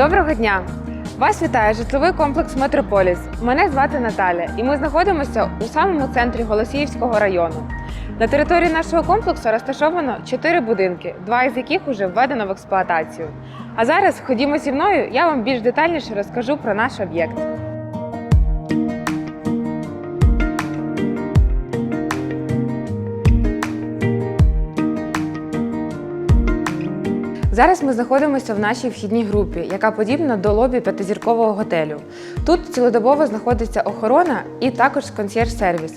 Доброго дня! Вас вітає житловий комплекс Метрополіс. Мене звати Наталя, і ми знаходимося у самому центрі Голосіївського району. На території нашого комплексу розташовано чотири будинки, два із яких уже введено в експлуатацію. А зараз ходімо зі мною, я вам більш детальніше розкажу про наш об'єкт. Зараз ми знаходимося в нашій вхідній групі, яка подібна до лобі п'ятизіркового готелю. Тут цілодобово знаходиться охорона і також консьєрж-сервіс.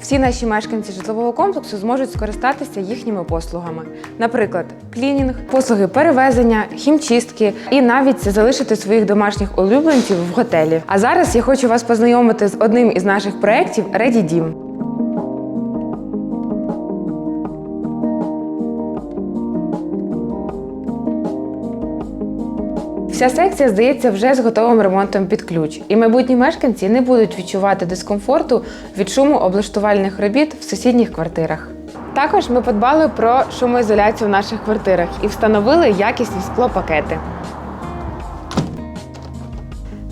Всі наші мешканці житлового комплексу зможуть скористатися їхніми послугами, наприклад, клінінг, послуги перевезення, хімчистки і навіть залишити своїх домашніх улюбленців в готелі. А зараз я хочу вас познайомити з одним із наших проєктів Реді Дім. Вся секція здається вже з готовим ремонтом під ключ, і майбутні мешканці не будуть відчувати дискомфорту від шуму облаштувальних робіт в сусідніх квартирах. Також ми подбали про шумоізоляцію в наших квартирах і встановили якісні склопакети.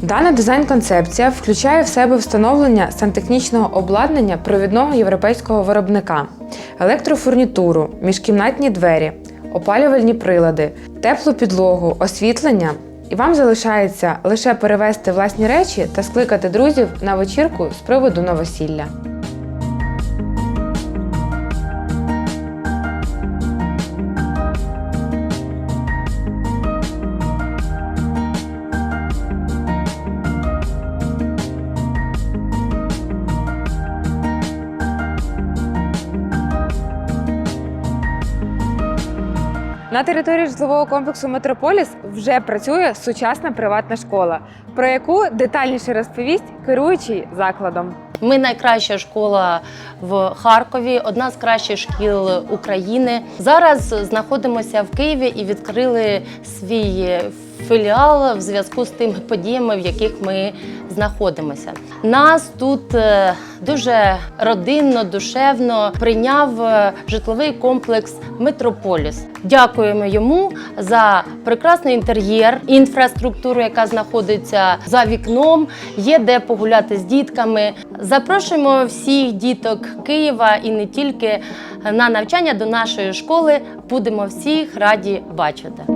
Дана дизайн-концепція включає в себе встановлення сантехнічного обладнання провідного європейського виробника, електрофурнітуру, міжкімнатні двері, опалювальні прилади, теплу підлогу, освітлення. І вам залишається лише перевести власні речі та скликати друзів на вечірку з приводу новосілля. На території житлового комплексу Метрополіс вже працює сучасна приватна школа, про яку детальніше розповість керуючий закладом. Ми найкраща школа в Харкові, одна з кращих шкіл України. Зараз знаходимося в Києві і відкрили свій філіал в зв'язку з тими подіями, в яких ми знаходимося. Нас тут е, дуже родинно, душевно прийняв е, житловий комплекс Метрополіс. Дякуємо йому за прекрасний інтер'єр, інфраструктуру, яка знаходиться за вікном. Є де погуляти з дітками. Запрошуємо всіх діток Києва і не тільки на навчання до нашої школи. Будемо всіх раді бачити.